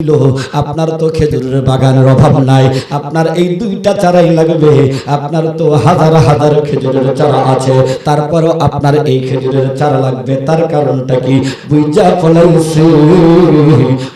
ছিল, আপনার তো খেজুরের বাগানের অভাব নাই। আপনার এই দুইটা চারাই লাগবে। আপনার তো হাজার হাজার খেজুরের চারা আছে। তারপরও আপনার এই খেজুরের চারা লাগবে। তার কারণটা কি? বুঝা ফলাইছে।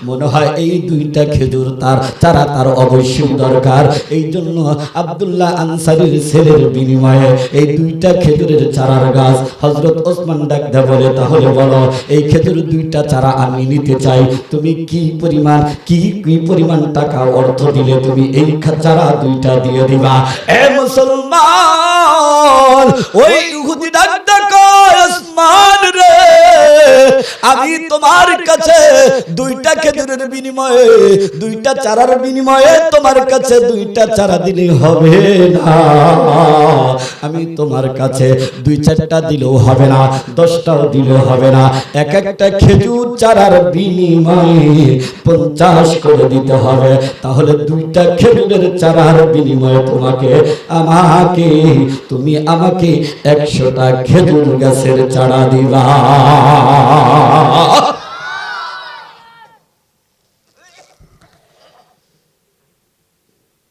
মনে হয় এই দুইটা খেজুর তার চারা তার অবশ্যই দরকার। এই জন্য আব্দুল্লাহ আনসারির ছেলের বিনিময়ে এই দুইটা খেজুরের চারার গাছ হজরত ওসমান ডাকদা বলে তাহলে বলো এই খেজুর দুইটা চারা আমি নিতে চাই। তুমি কি পরিমাণ কি কি পরিমাণ টাকা অর্থ দিলে তুমি এই যারা দুইটা দিয়ে দিবা? এ মুসলমান! ওই ইহুদি ডাকদা কয় ওসমান রে আমি তোমার কাছে দুইটা খেজুরের বিনিময়ে দুইটা চারার বিনিময়ে তোমার কাছে দুইটা চারা দিলে হবে না। আমি তোমার কাছে দুই চারটা দিলেও হবে না দশটাও দিলেও হবে না। এক একটা খেজুর চারার বিনিময়ে পঞ্চাশ করে দিতে হবে। তাহলে দুইটা খেজুরের চারার বিনিময়ে তোমাকে আমাকে তুমি আমাকে একশোটা খেজুর গাছের চারা দিবা।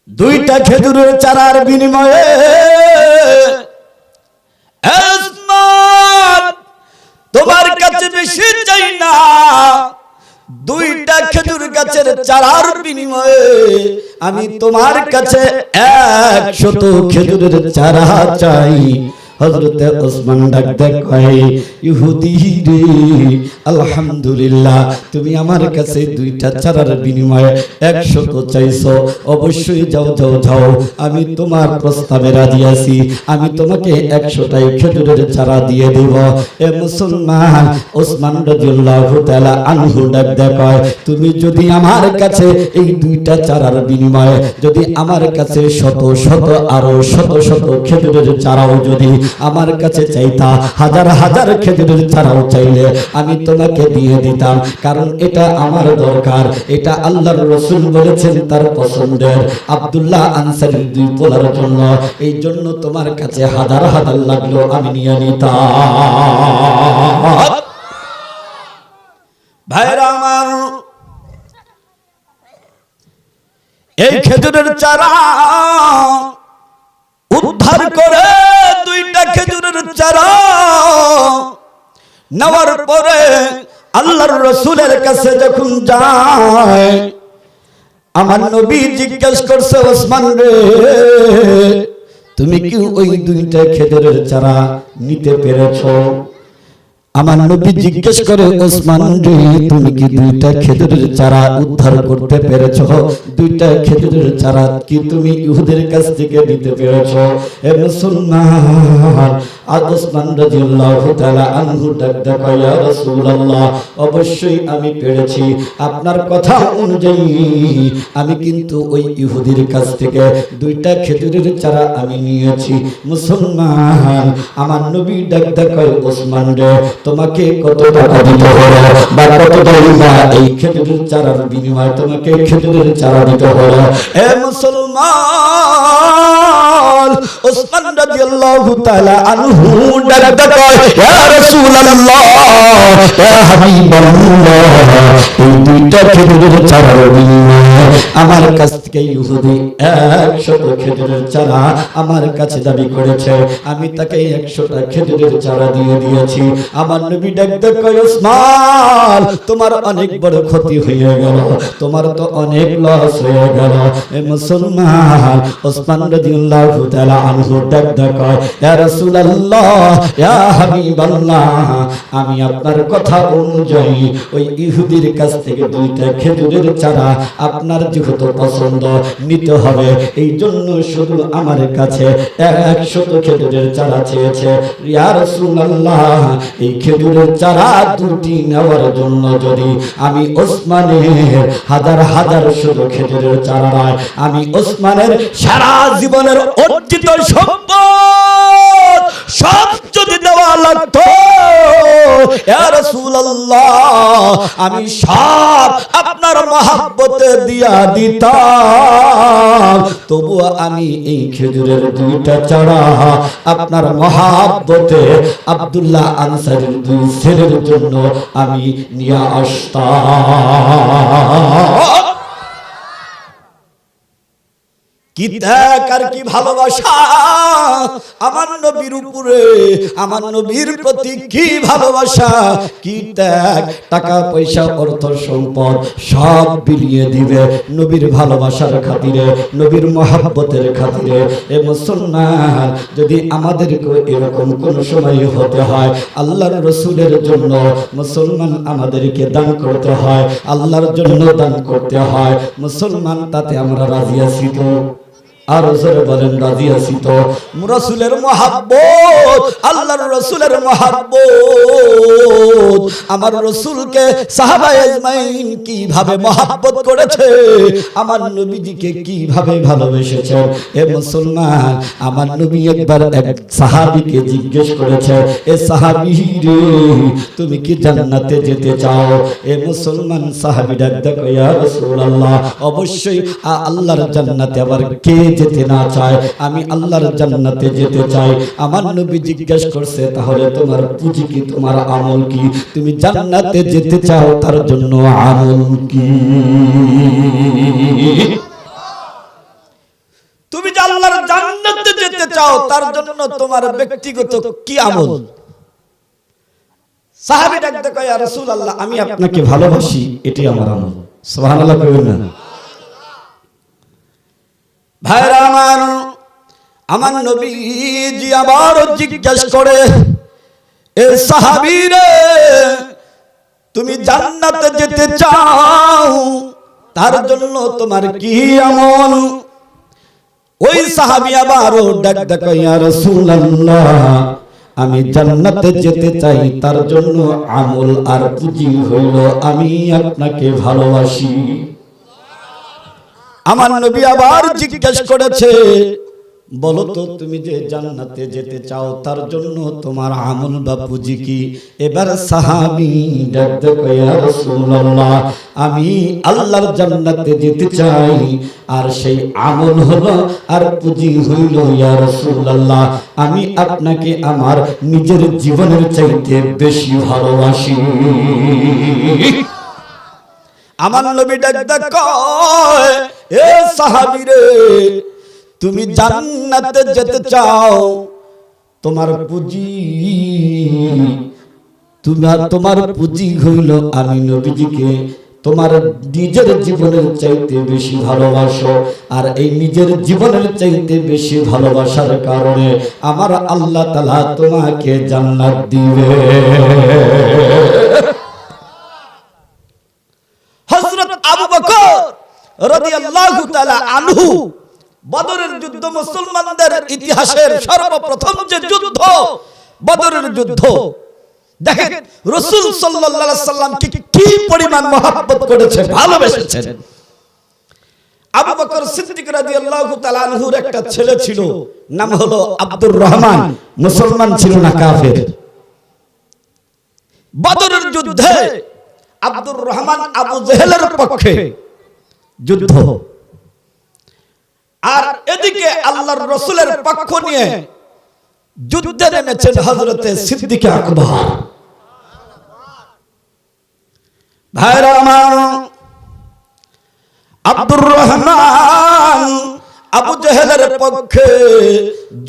দুইটা খেজুরের চারার বিনিময়ে তোমার কাছে বেশি চাই না। দুইটা খেজুর গাছের চারার বিনিময়ে আমি তোমার কাছে একশত খেজুরের চারা চাই। হজরতে ওসমান ডাক কয় আলহামদুলিল্লাহ, তুমি আমার কাছে দুইটা চারার বিনিময়ে চাইছো। অবশ্যই যাও যাও যাও, আমি তোমার প্রস্তাবে রাজি আছি। আমি তোমাকে একশোটাই খেজুরের চারা দিয়ে দেব। এ মুসলমান, ওসমান তাআলা আনহু তুমি যদি আমার কাছে এই দুইটা চারার বিনিময়ে যদি আমার কাছে শত শত, আরও শত শত খেজুরের চারাও যদি আমার কাছে চাইতা, হাজার হাজার খেজুরের চারাও চাইলে আমি তোমাকে দিয়ে দিতাম, কারণ এটা আমার দরকার। এটা আল্লাহর রসুল বলেছেন তার পছন্দের। আব্দুল্লাহ আনসারির দুই পোলার জন্য, এই জন্য তোমার কাছে হাজার হাজার লাগল, আমি নিয়ে নিতাম। এই খেজুরের চারা উদ্ধার করে দুইটা খেজুরের চারা নেওয়ার পরে আল্লাহর রসুলের কাছে যখন যায়, আমার নবী জিজ্ঞেস করছে, ওসমান রে, তুমি কি ওই দুইটা খেজুরের চারা নিতে পেরেছ? আমার নবী জিজ্ঞেস করে, ওসমান তুমি কি দুইটা খেজুরের চারা উদ্ধার করতে পেরেছ? দুইটা খেজুরের চারা কি তুমি ইহুদের কাছ থেকে দিতে পেরেছ? এ মুসলমান, আর ওসমান রাদিয়াল্লাহু তাআলা আনহু ডাক ডাক ইয়া রাসূলুল্লাহ, অবশ্যই আমি পেরেছি। আপনার কথা অনুযায়ী আমি কিন্তু ওই ইহুদির কাছ থেকে দুইটা খেজুরের চারা আমি নিয়েছি। মুসলমান, আমার নবী ডাক ডাক ওসমান রে তোমাকে কত টাকা দিতে হলো বা কত টাকা এই খেজুরের চারার বিনিময়ে তোমাকে খেজুরের চারা দিতে হলো এ মুসলমান, ওসমান রাদিয়াল্লাহু তাআলা আনহু ডাক ডাক ইয়া রাসূলুল্লাহ, ইয়া হাবিবাল্লাহ, এই দুইটা খেজুরের চারার বিনিময়ে আমার কাছ থেকে ইহুদি একশত খেজুরের চারা আমার কাছে দাবি করেছে। আমি তাকে একশোটা খেজুরের চারা দিয়ে দিয়েছি। আমার নবী ডাকতে কয় তোমার অনেক বড় ক্ষতি হয়ে গেল। তোমার তো অনেক লস হয়ে গেল। এ মুসলমান, ওসমান রাদিয়াল্লাহু তাআলা আনহু ডাকতে কয়, ইয়া রাসূলুল্লাহ, ইয়া হাবিবাল্লাহ, আমি আপনার কথা অনুযায়ী ওই ইহুদির কাছ থেকে দুইটা খেজুরের চারা আপনার যেহেতু পছন্দ, নিতে হবে। এই জন্য শুধু আমার কাছে একশত খেজুরের চারা চেয়েছে। এই খেজুরের চারা দুটি নেওয়ার জন্য যদি আমি ওসমানের হাজার হাজার শুধু খেজুরের চারা নয় আমি ওসমানের সারা জীবনের অর্জিত সম্পদ সব যদি দেওয়া লাগতো। আমি সব আপনার মহাব্বতে দিয়া দিয়া দিতাম। তবু আমি এই খেজুরের দুইটা চারা আপনার মহাব্বতে আবদুল্লাহ আনসারের দুই ছেলের জন্য আমি নিয়ে আসতাম। নবীর মহাব্বতের খাতিরে। যদি আমাদেরকে এরকম কোন সময় হতে হয়, আল্লাহর রসুলের জন্য মুসলমান আমাদেরকে দান করতে হয়, আল্লাহর জন্য দান করতে হয়, মুসলমান তাতে আমরা রাজি আছি তো? আর জোরে বলেন, রাজি আছি তো। রসুলের মহাব্বত, আল্লাহর রসুলের মহাব্বত। আমার রসুলকে সাহাবা কীভাবে মহাব্বত করেছে, আমার নবীজিকে কীভাবে ভালোবেসেছে? এ মুসলমান, আমার নবী একবার এক সাহাবীকে জিজ্ঞেস করেছে, এ সাহাবী রে, তুমি কি জান্নাতে যেতে চাও? এ মুসলমান সাহাবী ডাক দেখো ইয়া অবশ্যই আল্লাহর জান্নাতে আবার কে যেতে না চায়, আমি আল্লাহর জান্নাতে যেতে চাই। আমার নবী জিজ্ঞেস করছে, তাহলে তোমার পুঁজি কি? তোমার আমল কি? তুমি জান্নাতে যেতে চাও, তার জন্য আমল কি? তুমি যে আল্লাহর জান্নাতে যেতে চাও, তার জন্য তোমার ব্যক্তিগত কি আমল? সাহাবী ডাকতে কয় রাসূলুল্লাহ, আমি আপনাকে ভালোবাসি এটি আমার আমল। সুবহানাল্লাহ কইবেন না। ভাইরা আমার আমার নবীজি আবার জিজ্ঞাসা করে, এ সাহাবীরে, তুমি জান্নাতে যেতে চাও? তার জন্য তোমার কি আমল? ওই সাহাবী আবারও ডাক ডাক ইয়া রাসূলুল্লাহ, আমি জান্নাতে যেতে চাই, তার জন্য আমল আর পুঁজি হইল, আমি আপনাকে ভালোবাসি। আমার নবী আবার জিজ্ঞেস করেছে বলো তো তুমি যে জান্নাতে যেতে চাও তার জন্য তোমার আমল বা পুঁজি কি? এবার সাহাবি ডাক দেখো রাসূলুল্লাহ আমি আল্লাহর জান্নাতে যেতে চাই আর সেই আমল হলো আর পুঁজি হইল ইয়া রাসূলুল্লাহ আমি আপনাকে আমার নিজের জীবনের চাইতে বেশি ভালোবাসি। আমার নবী ডাক ডাক কয় এ সাহাবী রে তুমি জান্নাতে যেতে চাও। তোমার পুঁজি। তোমার তোমার পুঁজি হইল আমি নবীজিকে। তোমার নিজের জীবনের চাইতে বেশি ভালোবাসো আর এই নিজের জীবনের চাইতে বেশি ভালোবাসার কারণে আমার আল্লাহ তালা তোমাকে জান্নাত দিবে হযরত আবু বকর রাদিয়াল্লাহু তাআলা আনহু, বদরের যুদ্ধ মুসলমানদের ইতিহাসের সর্বপ্রথম যে যুদ্ধ, বদরের যুদ্ধ। দেখেন কি পরিমাণ ভালোবেসেছেন? আবু বকর সিদ্দিক রাদিয়াল্লাহু তাআলা আনহুর একটা ছেলে ছিল, নাম হলো আব্দুর রহমান, মুসলমান ছিল না কাফের। বদরের যুদ্ধে আব্দুর রহমান আবু জেহেলের পক্ষে যুদ্ধ। আর এদিকে আল্লাহর রসুলের পক্ষ নিয়ে যুদ্ধে নেমেছেন হজরতে সিদ্দিকে আকবর। ভাইরা আমার আব্দুর রহমান। জেহেলের পক্ষে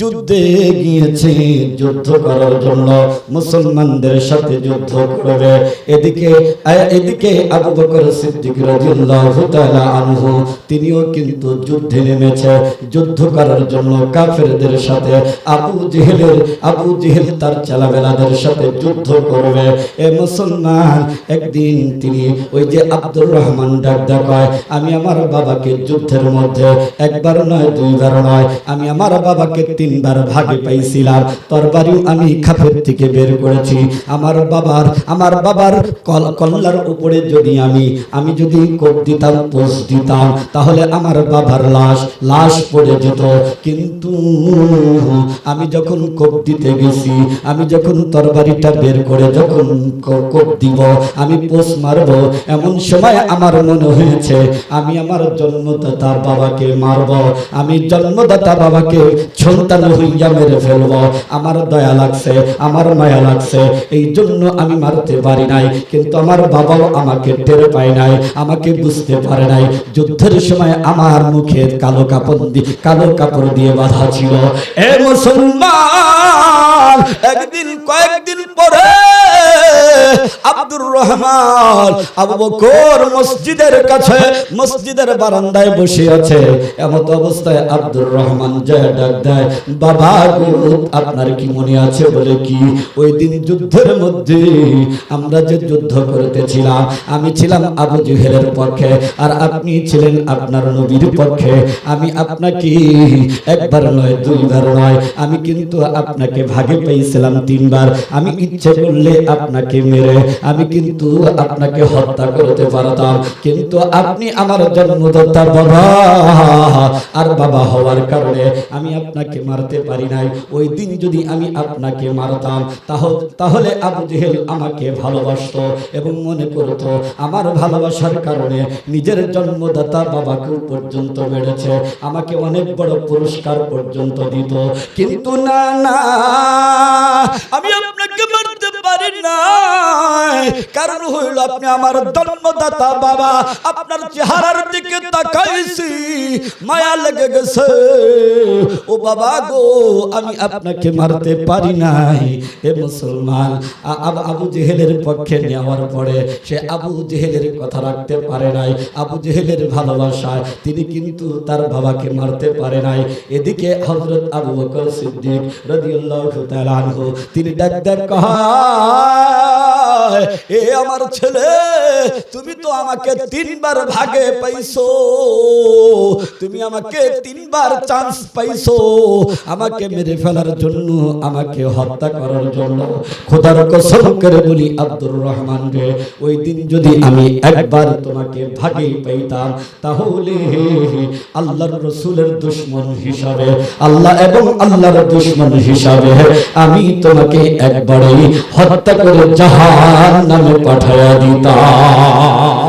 যুদ্ধে গিয়েছে, যুদ্ধ করার জন্য মুসলমানদের সাথে যুদ্ধ করবে। এদিকে এদিকে আবু বকর সিদ্দিক রাদিয়াল্লাহু তাআলা আনহু, তিনিও কিন্তু যুদ্ধে নেমেছে। যুদ্ধ করার জন্য কাফেরদের সাথে, আবু জেহেলের, আবু জেহেল তার চালাবেলাদের সাথে যুদ্ধ করবে। এ মুসলমান, একদিন তিনি ওই যে আব্দুর রহমান ডাক ডাকায় আমি আমার বাবাকে যুদ্ধের মধ্যে, একবার নয় দুই নয় আমি আমার বাবাকে তিনবার ভাগে পাইছিলাম। তরবারিও আমি খাপের থেকে বের করেছি। আমার বাবার আমার বাবার কল, কল্লার উপরে যদি আমি আমি যদি কোপ দিতাম, পোষ দিতাম, তাহলে আমার বাবার লাশ লাশ পড়ে যেত। কিন্তু আমি যখন কোপ দিতে গেছি, আমি যখন তরবারিটা বের করে যখন কোপ দিব, আমি পোষ মারব। এমন সময় আমার মনে হয়েছে, আমি আমার জন্মদাতা বাবাকে মারব। আমি জন্মদাতা বাবাকে সন্তান হইয়া মেরে ফেলব। আমার দয়া লাগছে, আমার মায়া লাগছে এই জন্য আমি মারতে পারি নাই। কিন্তু আমার বাবাও আমাকে টের পায় নাই, আমাকে বুঝতে পারে নাই। যুদ্ধের সময় আমার মুখে কালো কাপড় দিয়ে কালো কাপড় দিয়ে বাঁধা ছিল। এ মুসলমান, একদিন কয়েকদিন পরে আব্দুর রহমান আবু বকর মসজিদের কাছে, মসজিদের বারান্দায় বসে আছে। এমত অবস্থায় আব্দুর রহমান জয় ডাক দেয়, বাবা আপনার কি মনে আছে বলে কি? ওই দিন যুদ্ধের মধ্যে আমরা যে যুদ্ধ করতেছিলাম, আমি ছিলাম আবু জুহেলের পক্ষে, আর আপনি ছিলেন আপনার নবীর পক্ষে। আমি আপনাকে একবার নয়, দুইবার নয়, আমি কিন্তু আপনাকে ভাগে পেয়েছিলাম তিনবার। আমি ইচ্ছে করলে আপনাকে মেরে, আমি কিন্তু আপনাকে হত্যা করতে পারতাম। কিন্তু আপনি আমার জন্মদাতা বাবা, আর বাবা হওয়ার কারণে আমি আপনাকে মারতে পারি নাই। ওই দিন যদি আমি আপনাকে মারতাম তাহলে আবু জেহেল আমাকে ভালোবাসতো এবং মনে করতো, আমার ভালোবাসার কারণে নিজের জন্মদাতা বাবাকে পর্যন্ত বেড়েছে আমাকে অনেক বড় পুরস্কার পর্যন্ত দিত। কিন্তু না না, আমি কারণ হইল আপনি আমার জন্মদাতা বাবা, আপনার চেহারার দিকে তাকাইছি, মায়া লেগে গেছে। ও বাবা গো, আমি আপনাকে মারতে পারি নাই। মুসলমান আবু জেহেলের পক্ষে নেওয়ার পরে সে আবু জেহেলের কথা রাখতে পারে নাই। আবু জেহেলের ভালোবাসায় তিনি কিন্তু তার বাবাকে মারতে পারে নাই। এদিকে হযরত আবু বকর সিদ্দিক রাদিয়াল্লাহু তাআলা আনহু, তিনি ডাক এ আমার ছেলে, তুমি তো আমাকে তিনবার ভাগে পাইছো। তুমি আমাকে তিনবার চান্স পাইছো। আমাকে মেরে ফেলার জন্য, আমাকে হত্যা করার জন্য। খোদার কসম করে বলি, আব্দুর রহমান রে, ওই দিন যদি আমি একবার তোমাকে ভাগে পাইতাম, তাহলে আল্লাহর রসুলের দুশ্মন হিসাবে, আল্লাহ এবং আল্লাহর দুশ্মন হিসাবে আমি তোমাকে একবারেই হত্যা করে জাহান নামে পাঠায়া দিতাম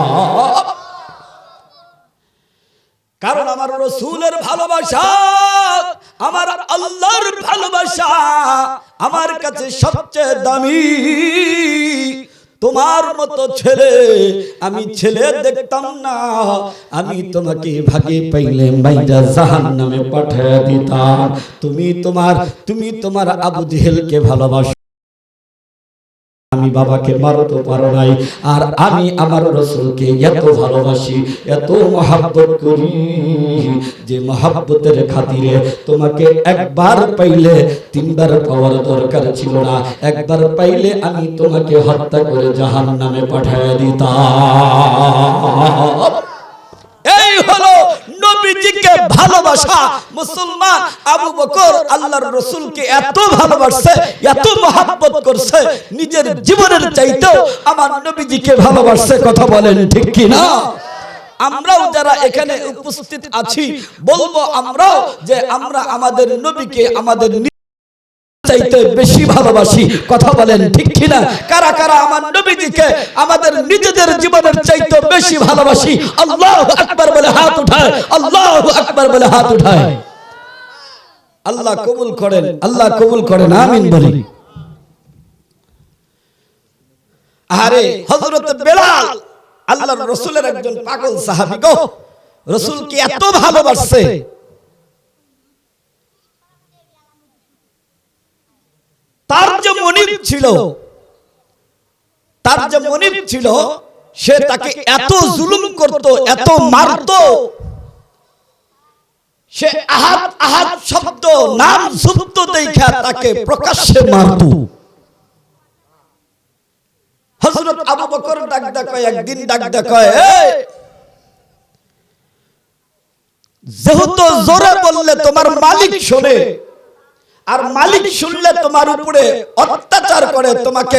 কারণ আমার রসুলের ভালোবাসা, আমার আল্লাহর ভালোবাসা আমার কাছে সবচেয়ে দামি। তোমার মতো ছেলে আমি ছেলে দেখতাম না। আমি তোমাকে ভাগে পাইলে মাইরা জাহান নামে পাঠিয়ে দিতাম। তুমি তোমার তুমি তোমার আবু জেহেলকে ভালোবাসো। আমি বাবাকে মারতে পারো নাই। আর আমি আমার রসুলকে এত ভালোবাসি, এত মহাব্বত করি যে মহাব্বতের খাতিরে তোমাকে একবার পাইলে তিনবার পাওয়ার দরকার ছিল না। একবার পাইলে আমি তোমাকে হত্যা করে জাহান নামে পাঠায় দিতাম। এই হলো নবীজিকে ভালোবাসা। মুসলমান আবু বকর আল্লাহর রসুলকে এত ভালোবাসছে, এত মহাব্বত করছে, নিজের জীবনের চাইতেও আমার নবীজিকে ভালোবাসছে, কথা বলেন ঠিক কি না আমরাও যারা এখানে উপস্থিত আছি, বলব আমরাও যে আমরা আমাদের নবীকে আমাদের চাইতে বেশি ভালোবাসি, কথা বলেন ঠিক কিনা? কারা কারা আমার নবীজিকে আমাদের নিজেদের জীবনের চাইতে বেশি ভালোবাসি, আল্লাহ আকবার বলে আকবার বলে হাত উঠায়। আল্লাহ কবুল করেন, আল্লাহ কবুল করেন, আমিন বলি। আরে হযরত বেলাল, আল্লাহর রাসূলের একজন পাগল সাহাবী গো রাসূলকে এত ভালোবাসছে? তার যে মনিব ছিল, তার যে মনিব ছিল, সে তাকে এত জুলুম করত, এত মারত সে আহাত আহাত শব্দ, নাম শব্দ দেখা তাকে প্রকাশ্যে মারত। হযরত আবু বকর ডাক ডাক একদিন ডাক ডাক যেহেতু জোরে বললে তোমার মালিক শোনে, আর মালিক শুনলে তোমার উপরে অত্যাচার করে, তোমাকে